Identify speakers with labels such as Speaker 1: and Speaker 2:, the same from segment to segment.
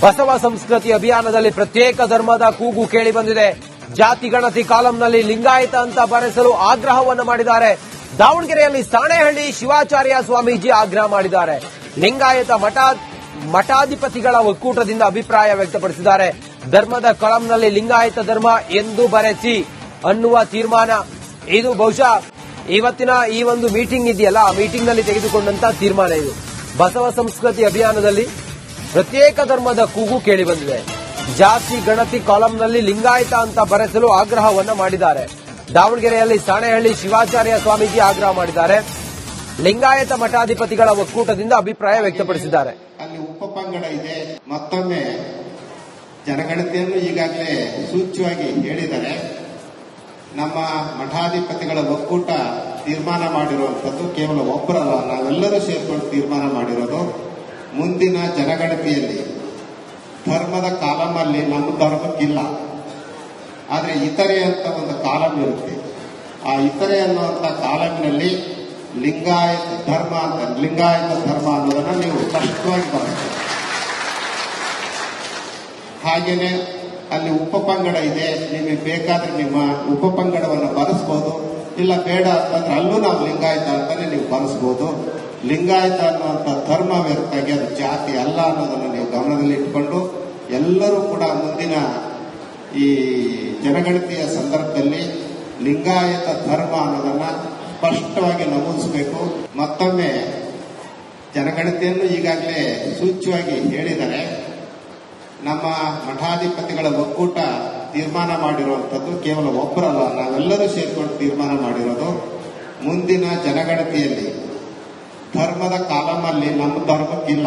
Speaker 1: ಬಸವ ಸಂಸ್ಕೃತಿ ಅಭಿಯಾನದಲ್ಲಿ ಪ್ರತ್ಯೇಕ ಧರ್ಮದ ಕೂಗು ಕೇಳಿ ಬಂದಿದೆ. ಜಾತಿ, ಗಣತಿ, ಕಾಲಂನಲ್ಲಿ ಲಿಂಗಾಯತ ಅಂತ ಬರೆಸಲು ಆಗ್ರಹವನ್ನು ಮಾಡಿದ್ದಾರೆ. ದಾವಣಗೆರೆಯಲ್ಲಿ ಸಾಣೆಹಳ್ಳಿ ಶಿವಾಚಾರ್ಯ ಸ್ವಾಮೀಜಿ ಆಗ್ರಹ ಮಾಡಿದ್ದಾರೆ. ಲಿಂಗಾಯತ ಮಠ, ಮಠಾಧಿಪತಿಗಳ ಒಕ್ಕೂಟದಿಂದ ಅಭಿಪ್ರಾಯ ವ್ಯಕ್ತಪಡಿಸಿದ್ದಾರೆ. ಧರ್ಮದ ಕಾಲಂನಲ್ಲಿ ಲಿಂಗಾಯತ ಧರ್ಮ ಎಂದು ಬರೆಸಿ ಅನ್ನುವ ತೀರ್ಮಾನ. ಇದು ಬಹುಶಃ ಇವತ್ತಿನ ಈ ಒಂದು ಮೀಟಿಂಗ್ ಇದೆಯಲ್ಲ? ಆ ಮೀಟಿಂಗ್ನಲ್ಲಿ ತೆಗೆದುಕೊಂಡಂತ ತೀರ್ಮಾನ ಇದು. ಬಸವ ಸಂಸ್ಕೃತಿ ಅಭಿಯಾನದಲ್ಲಿ ಪ್ರತ್ಯೇಕ ಧರ್ಮದ ಕೂಗು ಕೇಳಿ ಬಂದಿದೆ. ಜಾತಿ, ಗಣತಿ ಕಾಲಂನಲ್ಲಿ ಲಿಂಗಾಯತ ಅಂತ ಬರೆಸಲು ಆಗ್ರಹವನ್ನ ಮಾಡಿದ್ದಾರೆ. ದಾವಣಗೆರೆಯಲ್ಲಿ ಸಾಣೆಹಳ್ಳಿ ಶಿವಾಚಾರ್ಯ ಸ್ವಾಮೀಜಿ ಆಗ್ರಹ ಮಾಡಿದ್ದಾರೆ. ಲಿಂಗಾಯತ ಮಠಾಧಿಪತಿಗಳ ಒಕ್ಕೂಟದಿಂದ ಅಭಿಪ್ರಾಯ ವ್ಯಕ್ತಪಡಿಸಿದ್ದಾರೆ.
Speaker 2: ಅಲ್ಲಿ ಉಪಪಂಗಡ ಇದೆ. ಮತ್ತೊಮ್ಮೆ ಜನಗಣತಿಯನ್ನು ಈಗಾಗಲೇ ಸೂಚ್ಯವಾಗಿ ಹೇಳಿದ್ದಾರೆ. ನಮ್ಮ ಮಠಾಧಿಪತಿಗಳ ಒಕ್ಕೂಟ ತೀರ್ಮಾನ ಮಾಡಿರುವಂಥದ್ದು ಕೇವಲ ಒಬ್ಬರಲ್ಲ ನಾವೆಲ್ಲರೂ ಸೇರ್ಕೊಂಡು ತೀರ್ಮಾನ ಮಾಡಿರೋದು ಮುಂದಿನ ಜನಗಣತಿಯಲ್ಲಿ ಧರ್ಮದ ಕಾಲಮಲ್ಲಿ ನಮ್ಮ ಧರ್ಮಕ್ಕಿಲ್ಲ. ಆದರೆ ಇತರೆ ಅಂತ ಒಂದು ಕಾಲಂ ಇರುತ್ತೆ. ಆ ಇತರೆ ಅನ್ನುವಂಥ ಕಾಲಂನಲ್ಲಿ ಲಿಂಗಾಯತ ಧರ್ಮ ಅಂತ, ಲಿಂಗಾಯತ ಧರ್ಮ ಅನ್ನೋದನ್ನು ನೀವು ಸ್ಪಷ್ಟವಾಗಿ ಬರುತ್ತೆ ಹಾಗೇನೆ ಅಲ್ಲಿ ಉಪಪಂಗಡ ಇದೆ, ನಿಮಗೆ ಬೇಕಾದ್ರೆ ನಿಮ್ಮ ಉಪಪಂಗಡವನ್ನು ಬರೆಸ್ಬೋದು, ಇಲ್ಲ ಬೇಡ ಅಂತಂದ್ರೆ ಅಲ್ಲೂ ನಾವು ಲಿಂಗಾಯತ ಅಂತಾನೆ ನೀವು ಬರೆಸ್ಬೋದು. ಲಿಂಗಾಯತ ಅನ್ನುವಂಥ ಧರ್ಮ ವ್ಯಕ್ತಾಗಿ ಅದು ಜಾತಿ ಅಲ್ಲ ಅನ್ನೋದನ್ನು ನೀವು ಗಮನದಲ್ಲಿ ಇಟ್ಕೊಂಡು ಎಲ್ಲರೂ ಕೂಡ ಮುಂದಿನ ಈ ಜನಗಣತಿಯ ಸಂದರ್ಭದಲ್ಲಿ ಲಿಂಗಾಯತ ಧರ್ಮ ಅನ್ನೋದನ್ನ ಸ್ಪಷ್ಟವಾಗಿ ನಮೂದಿಸಬೇಕು. ಮತ್ತೊಮ್ಮೆ ಜನಗಣತಿಯನ್ನು ಈಗಾಗಲೇ ಸೂಚ್ಯವಾಗಿ ಹೇಳಿದರೆ ನಮ್ಮ ಮಠಾಧಿಪತಿಗಳ ಒಕ್ಕೂಟ ತೀರ್ಮಾನ ಮಾಡಿರುವಂಥದ್ದು ಕೇವಲ ಒಬ್ಬರಲ್ಲ ನಾವೆಲ್ಲರೂ ಸೇರಿಕೊಂಡು ತೀರ್ಮಾನ ಮಾಡಿರೋದು ಮುಂದಿನ ಜನಗಣತಿಯಲ್ಲಿ. ಧರ್ಮದ ಕಾಲಮಲ್ಲಿ ನಮ್ಮ ಧರ್ಮಕ್ಕಿಲ್ಲ.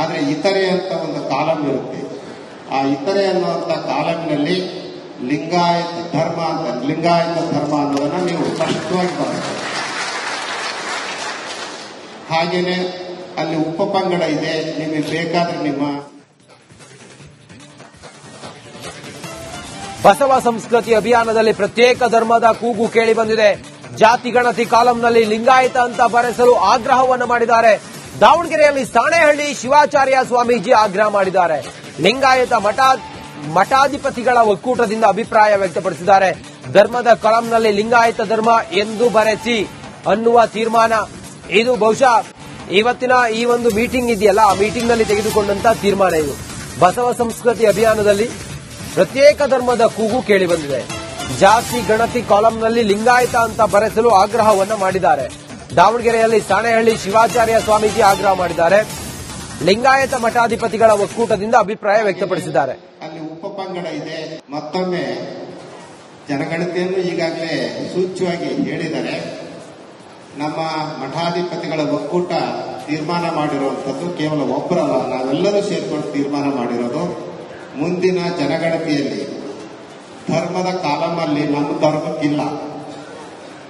Speaker 2: ಆದರೆ ಇತರೆ ಅಂತ ಒಂದು ಕಾಲಂ ಇರುತ್ತೆ. ಆ ಇತರೆ ಅನ್ನುವಂಥ ಕಾಲಂನಲ್ಲಿ ಲಿಂಗಾಯತ ಧರ್ಮ ಅಂತ, ಲಿಂಗಾಯತ ಧರ್ಮ ಅನ್ನೋದನ್ನ ನೀವು ಸ್ಪಷ್ಟವಾಗಿ ಬರ್ತೀವಿ ಹಾಗೇನೆ ಅಲ್ಲಿ ಉಪಪಂಗಡ ಇದೆ, ನಿಮಗೆ ಬೇಕಾದ್ರೆ ನಿಮ್ಮ
Speaker 1: ಬಸವ ಸಂಸ್ಕೃತಿ ಅಭಿಯಾನದಲ್ಲಿ ಪ್ರತ್ಯೇಕ ಧರ್ಮದ ಕೂಗು ಕೇಳಿ ಬಂದಿದೆ. ಜಾತಿ, ಗಣತಿ, ಕಾಲಂನಲ್ಲಿ ಲಿಂಗಾಯತ ಅಂತ ಬರೆಸಲು ಆಗ್ರಹವನ್ನು ಮಾಡಿದ್ದಾರೆ. ದಾವಣಗೆರೆಯಲ್ಲಿ ಸಾಣೆಹಳ್ಳಿ ಶಿವಾಚಾರ್ಯ ಸ್ವಾಮೀಜಿ ಆಗ್ರಹ ಮಾಡಿದ್ದಾರೆ. ಲಿಂಗಾಯತ ಮಠ, ಮಠಾಧಿಪತಿಗಳ ಒಕ್ಕೂಟದಿಂದ ಅಭಿಪ್ರಾಯ ವ್ಯಕ್ತಪಡಿಸಿದ್ದಾರೆ. ಧರ್ಮದ ಕಾಲಂನಲ್ಲಿ ಲಿಂಗಾಯತ ಧರ್ಮ ಎಂದು ಬರೆಸಿ ಅನ್ನುವ ತೀರ್ಮಾನ. ಇದು ಬಹುಶಃ ಇವತ್ತಿನ ಈ ಒಂದು ಮೀಟಿಂಗ್ ಇದೆಯಲ್ಲ, ಆ ಮೀಟಿಂಗ್ನಲ್ಲಿ ತೆಗೆದುಕೊಂಡಂತ ತೀರ್ಮಾನ ಇದು. ಬಸವ ಸಂಸ್ಕೃತಿ ಅಭಿಯಾನದಲ್ಲಿ ಪ್ರತ್ಯೇಕ ಧರ್ಮದ ಕೂಗು ಕೇಳಿ ಬಂದಿದೆ. ಜಾತಿ ಗಣತಿ ಕಾಲಂನಲ್ಲಿ ಲಿಂಗಾಯತ ಅಂತ ಬರೆಸಲು ಆಗ್ರಹವನ್ನು ಮಾಡಿದ್ದಾರೆ. ದಾವಣಗೆರೆಯಲ್ಲಿ ಸಾಣೆಹಳ್ಳಿ ಶಿವಾಚಾರ್ಯ ಸ್ವಾಮೀಜಿ ಆಗ್ರಹ ಮಾಡಿದ್ದಾರೆ. ಲಿಂಗಾಯತ ಮಠಾಧಿಪತಿಗಳ ಒಕ್ಕೂಟದಿಂದ ಅಭಿಪ್ರಾಯ ವ್ಯಕ್ತಪಡಿಸಿದ್ದಾರೆ.
Speaker 2: ಅಲ್ಲಿ ಉಪಪಂಗಡ ಇದೆ. ಮತ್ತೊಮ್ಮೆ ಜನಗಣತಿಯನ್ನು ಈಗಾಗಲೇ ಸೂಚ್ಯವಾಗಿ ಹೇಳಿದರೆ ನಮ್ಮ ಮಠಾಧಿಪತಿಗಳ ಒಕ್ಕೂಟ ತೀರ್ಮಾನ ಮಾಡಿರುವಂಥದ್ದು ಕೇವಲ ಒಬ್ಬರಲ್ಲ ನಾವೆಲ್ಲರೂ ಸೇರ್ಕೊಂಡು ತೀರ್ಮಾನ ಮಾಡಿರೋದು. ಮುಂದಿನ ಜನಗಣತಿಯಲ್ಲಿ ಧರ್ಮದ ಕಾಲಮಲ್ಲಿ ನಮ್ಮ ಧರ್ಮಕ್ಕಿಲ್ಲ.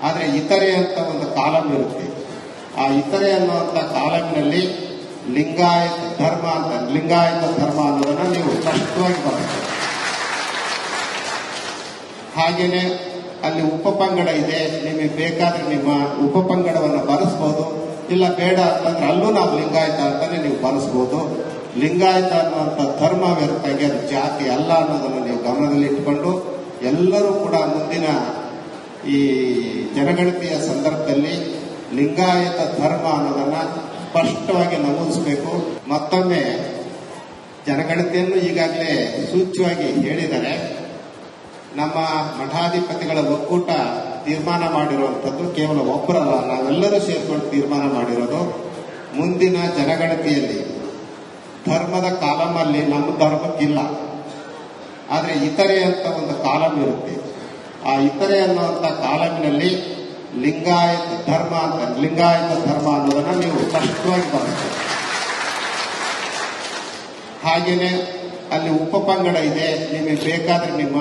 Speaker 2: ಆದರೆ ಇತರೆ ಅಂತ ಒಂದು ಕಾಲಂ ಇರುತ್ತೆ. ಆ ಇತರೆ ಅನ್ನುವಂಥ ಕಾಲಂನಲ್ಲಿ ಲಿಂಗಾಯತ ಧರ್ಮ ಅಂತ, ಲಿಂಗಾಯತ ಧರ್ಮ ಅನ್ನೋದನ್ನ ನೀವು ಸ್ಪಷ್ಟವಾಗಿ ಬರುತ್ತೆ ಹಾಗೇನೆ ಅಲ್ಲಿ ಉಪಪಂಗಡ ಇದೆ. ನಿಮಗೆ ಬೇಕಾದ್ರೆ ನಿಮ್ಮ ಉಪಪಂಗಡವನ್ನು ಬರೆಸ್ಬೋದು. ಇಲ್ಲ ಬೇಡ ಅಂತಂದ್ರೆ ಅಲ್ಲೂ ನಾವು ಲಿಂಗಾಯತ ಅಂತಾನೆ ನೀವು ಬರೆಸ್ಬೋದು. ಲಿಂಗಾಯತ ಅನ್ನುವಂಥ ಧರ್ಮ ವ್ಯಕ್ತಾಗಿ ಅದು ಜಾತಿ ಅಲ್ಲ ಅನ್ನೋದನ್ನು ನೀವು ಗಮನದಲ್ಲಿಟ್ಟುಕೊಂಡು ಎಲ್ಲರೂ ಕೂಡ ಮುಂದಿನ ಈ ಜನಗಣತಿಯ ಸಂದರ್ಭದಲ್ಲಿ ಲಿಂಗಾಯತ ಧರ್ಮ ಅನ್ನೋದನ್ನ ಸ್ಪಷ್ಟವಾಗಿ ನಮೂದಿಸಬೇಕು. ಮತ್ತೊಮ್ಮೆ ಜನಗಣತಿಯನ್ನು ಈಗಾಗಲೇ ಸೂಚ್ಯವಾಗಿ ಹೇಳಿದರೆ ನಮ್ಮ ಮಠಾಧಿಪತಿಗಳ ಒಕ್ಕೂಟ ತೀರ್ಮಾನ ಮಾಡಿರುವಂಥದ್ದು ಕೇವಲ ಒಬ್ಬರಲ್ಲ ನಾವೆಲ್ಲರೂ ಸೇರಿಕೊಂಡು ತೀರ್ಮಾನ ಮಾಡಿರೋದು ಮುಂದಿನ ಜನಗಣತಿಯಲ್ಲಿ. ಧರ್ಮದ ಕಾಲಮಲ್ಲಿ ನಮ್ಮ ಧರ್ಮಕ್ಕಿಲ್ಲ. ಆದರೆ ಇತರೆ ಅಂತ ಒಂದು ಕಾಲಂ ಇರುತ್ತೆ. ಆ ಇತರೆ ಅನ್ನುವಂಥ ಕಾಲಮಿನಲ್ಲಿ ಲಿಂಗಾಯತ ಧರ್ಮ ಅಂತ, ಲಿಂಗಾಯತ ಧರ್ಮ ಅನ್ನೋದನ್ನ ನೀವು ಸ್ಪಷ್ಟವಾಗಿ ಬರುತ್ತೆ ಹಾಗೇನೆ ಅಲ್ಲಿ ಉಪಪಂಗಡ ಇದೆ, ನಿಮಗೆ ಬೇಕಾದ್ರೆ ನಿಮ್ಮ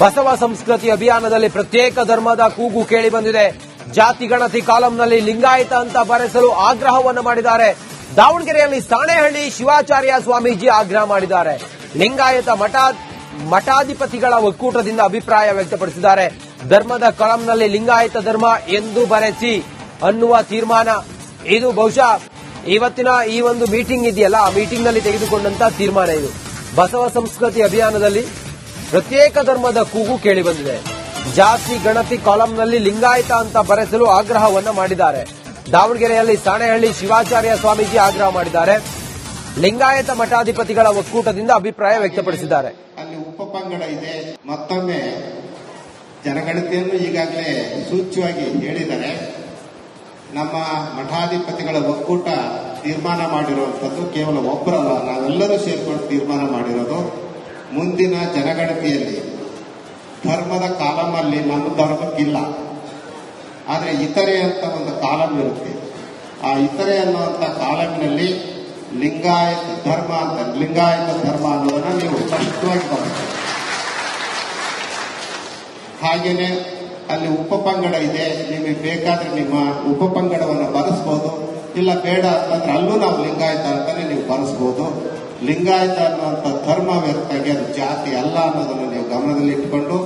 Speaker 1: ಬಸವ ಸಂಸ್ಕೃತಿ ಅಭಿಯಾನದಲ್ಲಿ ಪ್ರತ್ಯೇಕ ಧರ್ಮದ ಕೂಗು ಕೇಳಿ ಬಂದಿದೆ. ಜಾತಿ ಗಣತಿ ಕಾಲಂನಲ್ಲಿ ಲಿಂಗಾಯತ ಅಂತ ಬರೆಸಲು ಆಗ್ರಹವನ್ನು ಮಾಡಿದ್ದಾರೆ. ದಾವಣಗೆರೆಯಲ್ಲಿ ಸಾಣೆಹಳ್ಳಿ ಶಿವಾಚಾರ್ಯ ಸ್ವಾಮೀಜಿ ಆಗ್ರಹ ಮಾಡಿದ್ದಾರೆ. ಲಿಂಗಾಯತ ಮಠ, ಮಠಾಧಿಪತಿಗಳ ಒಕ್ಕೂಟದಿಂದ ಅಭಿಪ್ರಾಯ ವ್ಯಕ್ತಪಡಿಸಿದ್ದಾರೆ. ಧರ್ಮದ ಕಾಲಂನಲ್ಲಿ ಲಿಂಗಾಯತ ಧರ್ಮ ಎಂದು ಬರೆಸಿ ಅನ್ನುವ ತೀರ್ಮಾನ. ಇದು ಬಹುಶಃ ಇವತ್ತಿನ ಈ ಒಂದು ಮೀಟಿಂಗ್ ಇದೆಯಲ್ಲ, ಆ ಮೀಟಿಂಗ್ನಲ್ಲಿ ತೆಗೆದುಕೊಂಡಂತ ತೀರ್ಮಾನ ಇದು. ಬಸವ ಸಂಸ್ಕೃತಿ ಅಭಿಯಾನದಲ್ಲಿ ಪ್ರತ್ಯೇಕ ಧರ್ಮದ ಕೂಗು ಕೇಳಿ ಬಂದಿದೆ. ಜಾತಿ ಗಣತಿ ಕಾಲಂನಲ್ಲಿ ಲಿಂಗಾಯತ ಅಂತ ಬರೆಸಲು ಆಗ್ರಹವನ್ನು ಮಾಡಿದ್ದಾರೆ. ದಾವಣಗೆರೆಯಲ್ಲಿ ಸಾಣೆಹಳ್ಳಿ ಶಿವಾಚಾರ್ಯ ಸ್ವಾಮೀಜಿ ಆಗ್ರಹ ಮಾಡಿದ್ದಾರೆ. ಲಿಂಗಾಯತ ಮಠಾಧಿಪತಿಗಳ ಒಕ್ಕೂಟದಿಂದ ಅಭಿಪ್ರಾಯ ವ್ಯಕ್ತಪಡಿಸಿದ್ದಾರೆ.
Speaker 2: ಅಲ್ಲಿ ಉಪಪಂಗಡ ಇದೆ. ಮತ್ತೊಮ್ಮೆ ಜನಗಣತಿಯನ್ನು ಈಗಾಗಲೇ ಸೂಚ್ಯವಾಗಿ ಹೇಳಿದ್ದಾರೆ. ನಮ್ಮ ಮಠಾಧಿಪತಿಗಳ ಒಕ್ಕೂಟ ತೀರ್ಮಾನ ಮಾಡಿರುವಂಥದ್ದು ಕೇವಲ ಒಬ್ಬರಲ್ಲ ನಾವೆಲ್ಲರೂ ಸೇರ್ಕೊಂಡು ತೀರ್ಮಾನ ಮಾಡಿರೋದು. ಮುಂದಿನ ಜನಗಣತಿಯಲ್ಲಿ ಧರ್ಮದ ಕಾಲಮಲ್ಲಿ ನನ್ನ ಧರ್ಮಕ್ಕಿಲ್ಲ ಆದರೆ ಇತರೆ ಅಂತ ಒಂದು ಕಾಲಂ ಇರುತ್ತೆ. ಆ ಇತರೆ ಅನ್ನುವಂಥ ಕಾಲಂನಲ್ಲಿ ಲಿಂಗಾಯತ ಧರ್ಮ ಅಂತ, ಲಿಂಗಾಯತ ಧರ್ಮ ಅನ್ನೋದನ್ನ ನೀವು ಸ್ಪಷ್ಟವಾಗಿ ಬರುತ್ತೆ ಹಾಗೇನೆ ಅಲ್ಲಿ ಉಪಪಂಗಡ ಇದೆ, ನಿಮಗೆ ಬೇಕಾದ್ರೆ ನಿಮ್ಮ ಉಪಪಂಗಡವನ್ನು ಬರೆಸ್ಬೋದು, ಇಲ್ಲ ಬೇಡ ಅಂತಂದ್ರೆ ಅಲ್ಲೂ ನಾವು ಲಿಂಗಾಯತ ಅಂತಾನೆ ನೀವು ಬರೆಸ್ಬೋದು. ಲಿಂಗಾಯತ ಅನ್ನುವಂಥ ಧರ್ಮ ವ್ಯಕ್ತಾಗಿ ಅದು ಜಾತಿ ಅಲ್ಲ ಅನ್ನೋದನ್ನು ನೀವು ಗಮನದಲ್ಲಿ ಇಟ್ಕೊಂಡು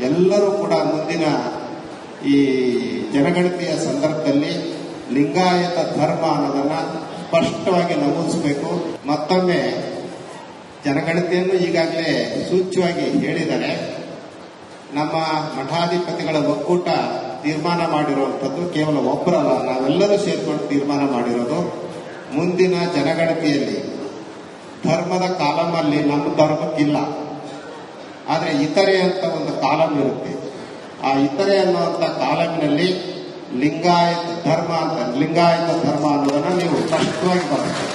Speaker 2: ಎಲ್ಲರೂ ಕೂಡ ಮುಂದಿನ ಈ ಜನಗಣತಿಯ ಸಂದರ್ಭದಲ್ಲಿ ಲಿಂಗಾಯತ ಧರ್ಮ ಅನ್ನೋದನ್ನ ಸ್ಪಷ್ಟವಾಗಿ ನಮೂದಿಸಬೇಕು. ಮತ್ತೊಮ್ಮೆ ಜನಗಣತಿಯನ್ನು ಈಗಾಗಲೇ ಸೂಚ್ಯವಾಗಿ ಹೇಳಿದರೆ ನಮ್ಮ ಮಠಾಧಿಪತಿಗಳ ಒಕ್ಕೂಟ ತೀರ್ಮಾನ ಮಾಡಿರುವಂಥದ್ದು ಕೇವಲ ಒಬ್ಬರಲ್ಲ ನಾವೆಲ್ಲರೂ ಸೇರಿಕೊಂಡು ತೀರ್ಮಾನ ಮಾಡಿರೋದು ಮುಂದಿನ ಜನಗಣತಿಯಲ್ಲಿ ಧರ್ಮದ ಕಾಲಮಲ್ಲಿ ನಮ್ಮ ಧರ್ಮಕ್ಕಿಲ್ಲ. ಆದರೆ ಇತರೆ ಅಂತ ಒಂದು ಕಾಲಂ ಇರುತ್ತೆ. ಆ ಇತರೆ ಅನ್ನುವಂಥ ಕಾಲಂನಲ್ಲಿ ಲಿಂಗಾಯತ ಧರ್ಮ ಅಂತ, ಲಿಂಗಾಯತ ಧರ್ಮ ಅನ್ನೋದನ್ನ ನೀವು ಸ್ಪಷ್ಟವಾಗಿ ಬರ್ತೀವಿ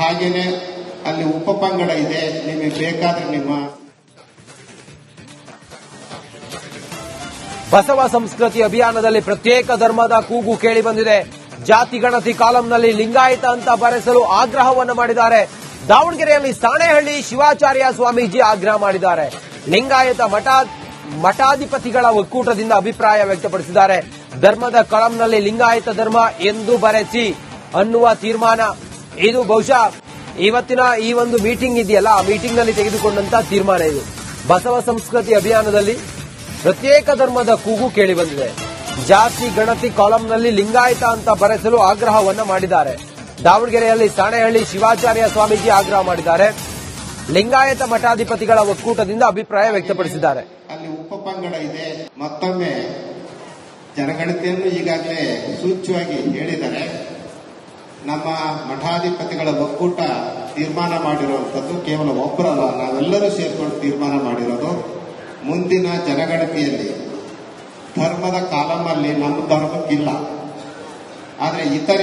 Speaker 2: ಹಾಗೇನೆ ಅಲ್ಲಿ ಉಪಪಂಗಡ ಇದೆ, ನಿಮಗೆ ಬೇಕಾದ್ರೆ ನಿಮ್ಮ
Speaker 1: ಬಸವ ಸಂಸ್ಕೃತಿ ಅಭಿಯಾನದಲ್ಲಿ ಪ್ರತ್ಯೇಕ ಧರ್ಮದ ಕೂಗು ಕೇಳಿ ಬಂದಿದೆ. ಜಾತಿ ಗಣತಿ ಕಾಲಂನಲ್ಲಿ ಲಿಂಗಾಯತ ಅಂತ ಬರೆಸಲು ಆಗ್ರಹವನ್ನು ಮಾಡಿದ್ದಾರೆ. ದಾವಣಗೆರೆಯಲ್ಲಿ ಸಾಣೆಹಳ್ಳಿ ಶಿವಾಚಾರ್ಯ ಸ್ವಾಮೀಜಿ ಆಗ್ರಹ ಮಾಡಿದ್ದಾರೆ. ಲಿಂಗಾಯತ ಮಠ ಮಠಾಧಿಪತಿಗಳ ಒಕ್ಕೂಟದಿಂದ ಅಭಿಪ್ರಾಯ ವ್ಯಕ್ತಪಡಿಸಿದ್ದಾರೆ. ಧರ್ಮದ ಕಾಲಂನಲ್ಲಿ ಲಿಂಗಾಯತ ಧರ್ಮ ಎಂದು ಬರೆಸಿ ಅನ್ನುವ ತೀರ್ಮಾನ. ಇದು ಬಹುಶಃ ಇವತ್ತಿನ ಈ ಒಂದು ಮೀಟಿಂಗ್ ಇದೆಯಲ್ಲ, ಆ ಮೀಟಿಂಗ್ನಲ್ಲಿ ತೆಗೆದುಕೊಂಡಂತ ತೀರ್ಮಾನ ಇದು. ಬಸವ ಸಂಸ್ಕೃತಿ ಅಭಿಯಾನದಲ್ಲಿ ಪ್ರತ್ಯೇಕ ಧರ್ಮದ ಕೂಗು ಕೇಳಿ ಬಂದಿದೆ. ಜಾತಿ ಗಣತಿ ಕಾಲಂನಲ್ಲಿ ಲಿಂಗಾಯತ ಅಂತ ಬರೆಸಲು ಆಗ್ರಹವನ್ನ ಮಾಡಿದ್ದಾರೆ. ದಾವಣಗೆರೆಯಲ್ಲಿ ಸಾಣೆಹಳ್ಳಿ ಶಿವಾಚಾರ್ಯ ಸ್ವಾಮೀಜಿ ಆಗ್ರಹ ಮಾಡಿದ್ದಾರೆ. ಲಿಂಗಾಯತ ಮಠಾಧಿಪತಿಗಳ ಒಕ್ಕೂಟದಿಂದ ಅಭಿಪ್ರಾಯ ವ್ಯಕ್ತಪಡಿಸಿದ್ದಾರೆ.
Speaker 2: ಅಲ್ಲಿ ಉಪಪಂಗಡ ಇದೆ. ಮತ್ತೊಮ್ಮೆ ಜನಗಣತಿಯನ್ನು ಈಗಾಗಲೇ ಸೂಚ್ಯವಾಗಿ ಹೇಳಿದ್ದಾರೆ. ನಮ್ಮ ಮಠಾಧಿಪತಿಗಳ ಒಕ್ಕೂಟ ತೀರ್ಮಾನ ಮಾಡಿರುವಂಥದ್ದು ಕೇವಲ ಒಬ್ಬರಲ್ಲ ನಾವೆಲ್ಲರೂ ಸೇರ್ಕೊಂಡು ತೀರ್ಮಾನ ಮಾಡಿರೋದು. ಮುಂದಿನ ಜನಗಣತಿಯಲ್ಲಿ ಧರ್ಮದ ಕಾಲಮಲ್ಲಿ ನಮ್ಮ ಧರ್ಮಕ್ಕಿಲ್ಲ. ಆದರೆ ಇತರೆ